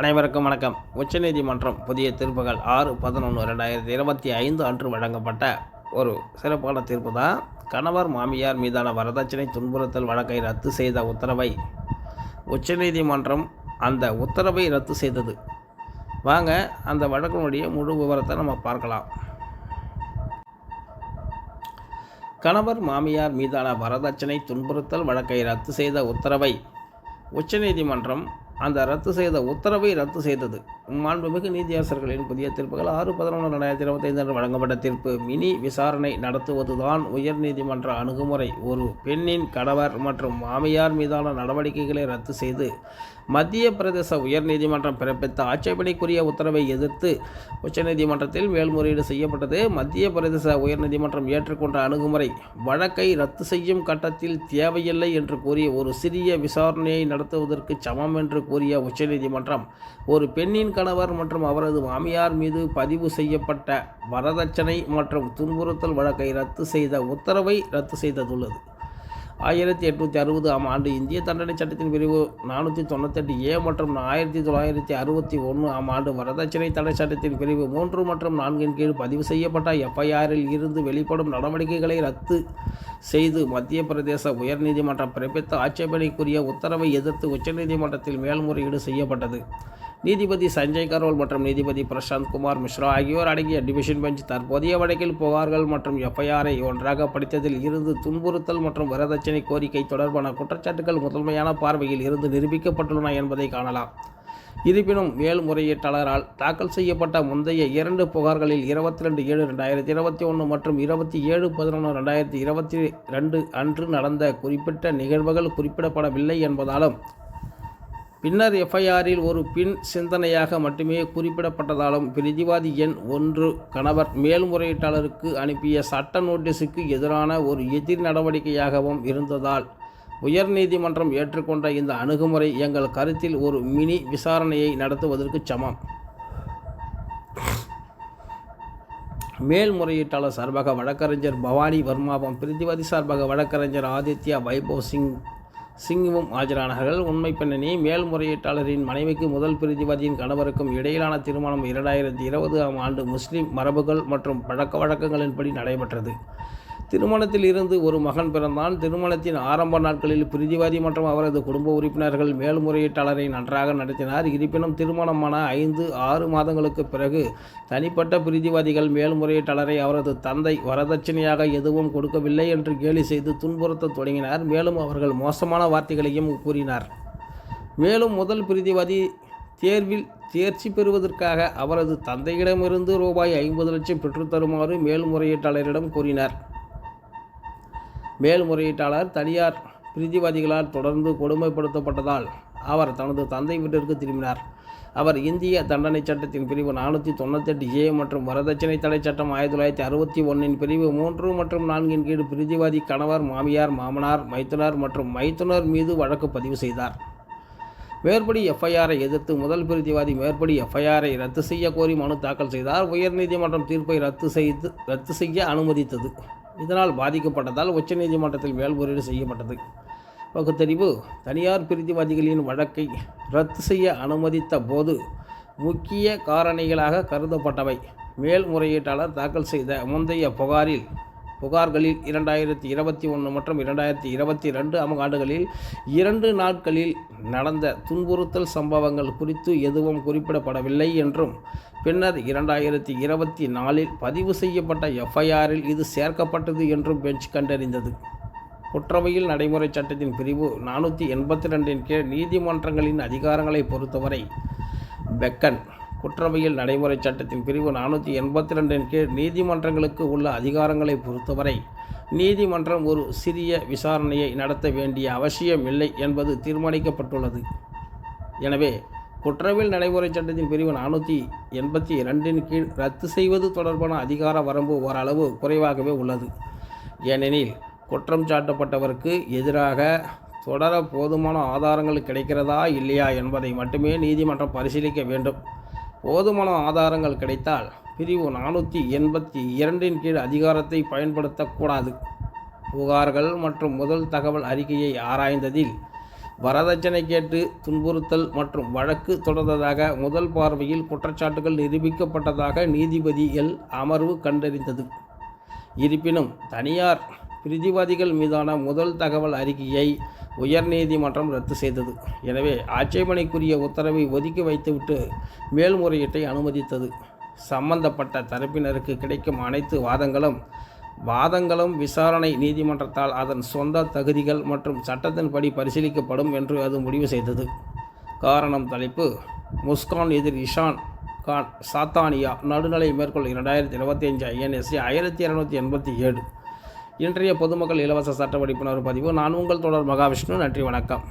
அனைவருக்கும் வணக்கம். உச்சநீதிமன்றம் புதிய தீர்ப்புகள் ஆறு பதினொன்று ரெண்டாயிரத்தி இருபத்தி ஐந்து அன்று வழங்கப்பட்ட ஒரு சிறப்பான தீர்ப்பு தான். கணவர் மாமியார் மீதான வரதட்சணை துன்புறுத்தல் வழக்கை ரத்து செய்த உத்தரவை உச்சநீதிமன்றம் அந்த உத்தரவை ரத்து செய்தது. வாங்க அந்த வழக்கினுடைய முழு விவரத்தை நம்ம பார்க்கலாம். கணவர் மாமியார் மீதான வரதட்சணை துன்புறுத்தல் வழக்கை ரத்து செய்த உத்தரவை உச்சநீதிமன்றம் அந்த ரத்து செய்த உத்தரவை ரத்து செய்தது. மாண்புமிகு நீதியரசர்களின் புதிய தீர்ப்புகள் ஆறு பதினொன்று ரெண்டாயிரத்தி இருபத்தைந்து அன்று வழங்கப்பட்ட தீர்ப்பு. மினி விசாரணை நடத்துவதுதான் உயர்நீதிமன்ற அணுகுமுறை. ஒரு பெண்ணின் கணவர் மற்றும் மாமியார் மீதான நடவடிக்கைகளை ரத்து செய்து மத்திய பிரதேச உயர்நீதிமன்றம் பிறப்பித்த ஆட்சேபனைக்குரிய உத்தரவை எதிர்த்து உச்சநீதிமன்றத்தில் மேல்முறையீடு செய்யப்பட்டது. மத்திய பிரதேச உயர்நீதிமன்றம் ஏற்றுக்கொண்ட அணுகுமுறை வழக்கை ரத்து செய்யும் கட்டத்தில் தேவையில்லை என்று கூறிய ஒரு சிறிய விசாரணையை நடத்துவதற்கு சமம் என்று கூறிய உச்சநீதிமன்றம் ஒரு பெண்ணின் கணவர் மற்றும் அவரது மாமியார் மீது பதிவு செய்யப்பட்ட வரதட்சணை மற்றும் துன்புறுத்தல் வழக்கை ரத்து செய்த உத்தரவை ரத்து செய்ததுள்ளது. ஆயிரத்தி எட்நூற்றி அறுபது ஆம் ஆண்டு இந்திய தண்டனை சட்டத்தின் பிரிவு நானூற்றி தொண்ணூத்தெட்டு ஏ மற்றும் ஆயிரத்தி தொள்ளாயிரத்தி அறுபத்தி ஒன்று ஆம் ஆண்டு வரதட்சணை தடை சட்டத்தின் பிரிவு மூன்று மற்றும் நான்கின் கீழ் பதிவு செய்யப்பட்ட எஃப்ஐஆரில் இருந்து வெளிப்படும் நடவடிக்கைகளை ரத்து செய்து மத்திய பிரதேச உயர்நீதிமன்றம் பிறப்பித்த ஆட்சேபனைக்குரிய உத்தரவை எதிர்த்து உச்சநீதிமன்றத்தில் மேல்முறையீடு செய்யப்பட்டது. நீதிபதி சஞ்சய் கரோல் மற்றும் நீதிபதி பிரசாந்த் குமார் மிஸ்ரா ஆகியோர் அடங்கிய டிவிஷன் பெஞ்ச் தற்போதைய வழக்கில் புகார்கள் மற்றும் எஃப்ஐஆரை ஒன்றாக படித்ததில் இருந்து துன்புறுத்தல் மற்றும் வரதட்சணை கோரிக்கை தொடர்பான குற்றச்சாட்டுகள் முதன்மையான பார்வையில் இருந்து நிரூபிக்கப்பட்டுள்ளன என்பதை காணலாம். இருப்பினும் மேல்முறையீட்டாளரால் தாக்கல் செய்யப்பட்ட முந்தைய இரண்டு புகார்களில் இருபத்தி ரெண்டு ஏழு ரெண்டாயிரத்தி இருபத்தி ஒன்று மற்றும் இருபத்தி ஏழு பதினொன்று ரெண்டாயிரத்தி இருபத்தி ரெண்டு அன்று நடந்த குறிப்பிட்ட நிகழ்வுகள் குறிப்பிடப்படவில்லை என்பதாலும் பின்னர் எஃப்ஐஆரில் ஒரு பின் சிந்தனையாக மட்டுமே குறிப்பிடப்பட்டதாலும் பிரதிவாதி எண் ஒன்று கணவர் மேல்முறையீட்டாளருக்கு அனுப்பிய சட்ட நோட்டீஸுக்கு எதிரான ஒரு எதிர் நடவடிக்கையாகவும் இருந்ததால் உயர்நீதிமன்றம் ஏற்றுக்கொண்ட இந்த அணுகுமுறை எங்கள் கருத்தில் ஒரு மினி விசாரணையை நடத்துவதற்கு சமம். மேல்முறையீட்டாளர் சார்பாக வழக்கறிஞர் பவானி வர்மாவும் பிரதிவாதி சார்பாக வழக்கறிஞர் ஆதித்யா வைபவ் சிங் சிங்கும் ஆஜரானார்கள். உண்மை பின்னணி மேல்முறையீட்டாளரின் மனைவிக்கு முதல் பிரதிவாதியின் கணவருக்கும் இடையிலான திருமணம் இரண்டாயிரத்தி இருபது ஆம் ஆண்டு முஸ்லிம் மரபுகள் மற்றும் பழக்க வழக்கங்களின்படி நடைபெற்றது. திருமணத்தில் இருந்து ஒரு மகன் பிறந்தான். திருமணத்தின் ஆரம்ப நாட்களில் பிரிதிவாதி மற்றும் அவரது குடும்ப உறுப்பினர்கள் மேல்முறையீட்டாளரை நன்றாக நடத்தினார். இருப்பினும் திருமணமான ஐந்து ஆறு மாதங்களுக்கு பிறகு தனிப்பட்ட பிரிதிவாதிகள் மேல்முறையீட்டாளரை அவரது தந்தை வரதட்சணையாக எதுவும் கொடுக்கவில்லை என்று கேலி செய்து துன்புறுத்தத் தொடங்கினார். மேலும் அவர்கள் மோசமான வார்த்தைகளையும் கூறினார். மேலும் முதல் பிரிதிவாதி தேர்வில் தேர்ச்சி பெறுவதற்காக அவரது தந்தையிடமிருந்து ரூபாய் ஐம்பது லட்சம் பெற்றுத்தருமாறு மேல்முறையீட்டாளரிடம் கூறினார். மேல்முறையீட்டாளர் தனியார் பிரிதிவாதிகளால் தொடர்ந்து கொடுமைப்படுத்தப்பட்டதால் அவர் தனது தந்தை வீட்டிற்கு திரும்பினார். அவர் இந்திய தண்டனை சட்டத்தின் பிரிவு நானூற்றி தொண்ணூத்தெட்டு ஏ மற்றும் வரதட்சணை தடை சட்டம் ஆயிரத்தி தொள்ளாயிரத்தி அறுபத்தி ஒன்றின் பிரிவு மூன்று மற்றும் நான்கின் கீழ் பிரிதிவாதி கணவர் மாமியார் மாமனார் மைத்துனர் மற்றும் மைத்துனர் மீது வழக்கு பதிவு செய்தார். மேற்படி எஃப்ஐஆரை எதிர்த்து முதல் பிரிதிவாதி மேற்படி எஃப்ஐஆரை ரத்து செய்ய கோரி மனு தாக்கல் செய்தார். உயர்நீதிமன்றம் தீர்ப்பை ரத்து செய்து ரத்து செய்ய அனுமதித்தது. இதனால் பாதிக்கப்பட்டதால் உச்சநீதிமன்றத்தில் மேல்முறையீடு செய்யப்பட்டது. பகுத்தறிவு தனியார் பிரிதிவாதிகளின் வழக்கை ரத்து செய்ய அனுமதித்த போது முக்கிய காரணிகளாக கருதப்பட்டவை. மேல்முறையீட்டாளர் தாக்கல் செய்த முந்தைய புகாரில் புகார்களில் இரண்டாயிரத்தி இருபத்தி ஒன்று மற்றும் இரண்டாயிரத்தி இருபத்தி ரெண்டு ஆண்டுகளில் இரண்டு நாட்களில் நடந்த துன்புறுத்தல் சம்பவங்கள் குறித்து எதுவும் குறிப்பிடப்படவில்லை என்றும் பின்னர் இரண்டாயிரத்தி இருபத்தி நாலில் பதிவு செய்யப்பட்ட எஃப்ஐஆரில் இது சேர்க்கப்பட்டது என்றும் பெஞ்ச் கண்டறிந்தது. குற்றவியல் நடைமுறை சட்டத்தின் பிரிவு நானூற்றி எண்பத்தி ரெண்டின் கீழ் நீதிமன்றங்களின் அதிகாரங்களை பொறுத்தவரை பெக்கன் குற்றவியல் நடைமுறை சட்டத்தின் பிரிவு நானூற்றி எண்பத்தி ரெண்டின் கீழ் நீதிமன்றங்களுக்கு உள்ள அதிகாரங்களை பொறுத்தவரை நீதிமன்றம் ஒரு சிறிய விசாரணையை நடத்த வேண்டிய அவசியம் இல்லை என்பது தீர்மானிக்கப்பட்டுள்ளது. எனவே குற்றவியல் நடைமுறை சட்டத்தின் பிரிவு நானூற்றி எண்பத்தி இரண்டின் கீழ் ரத்து செய்வது தொடர்பான அதிகார வரம்பு ஓரளவு குறைவாகவே உள்ளது. ஏனெனில் குற்றம் சாட்டப்பட்டவருக்கு எதிராக தொடர போதுமான ஆதாரங்கள் கிடைக்கிறதா இல்லையா என்பதை மட்டுமே நீதிமன்றம் பரிசீலிக்க வேண்டும். போதுமான ஆதாரங்கள் கிடைத்தால் பிரிவு நானூற்றி எண்பத்தி இரண்டின் கீழ் அதிகாரத்தை பயன்படுத்தக்கூடாது. புகார்கள் மற்றும் முதல் தகவல் அறிக்கையை ஆராய்ந்ததில் வரதட்சணை கேட்டு துன்புறுத்தல் மற்றும் வழக்கு தொடர்ந்ததாக முதல் பார்வையில் குற்றச்சாட்டுகள் நிரூபிக்கப்பட்டதாக நீதிபதிகள் அமர்வு கண்டறிந்தது. இருப்பினும் தனியார் பிரதிவாதிகள் மீதான முதல் தகவல் அறிக்கையை உயர்நீதிமன்றம் ரத்து செய்தது. எனவே ஆட்சேபனைக்குரிய உத்தரவை ஒதுக்கி வைத்துவிட்டு மேல்முறையீட்டை அனுமதித்தது. சம்பந்தப்பட்ட தரப்பினருக்கு கிடைக்கும் அனைத்து வாதங்களும் வாதங்களும் விசாரணை நீதிமன்றத்தால் அதன் சொந்த தகுதிகள் மற்றும் சட்டத்தின்படி பரிசீலிக்கப்படும் என்று அது முடிவு செய்தது. காரணம் தலைப்பு முஸ்கான் எதிர் இஷான் கான் சாத்தானியா நடுநிலை மேற்கொள் இரண்டாயிரத்தி இருபத்தி அஞ்சு ஐஎன்எஸ்சி ஆயிரத்தி இரநூத்தி எண்பத்தி ஏழு. இன்றைய பொதுமக்கள் இலவச சட்ட படிப்புணர்வு பதிவு. நான் உங்கள் தொடர் மகாவிஷ்ணு. நன்றி வணக்கம்.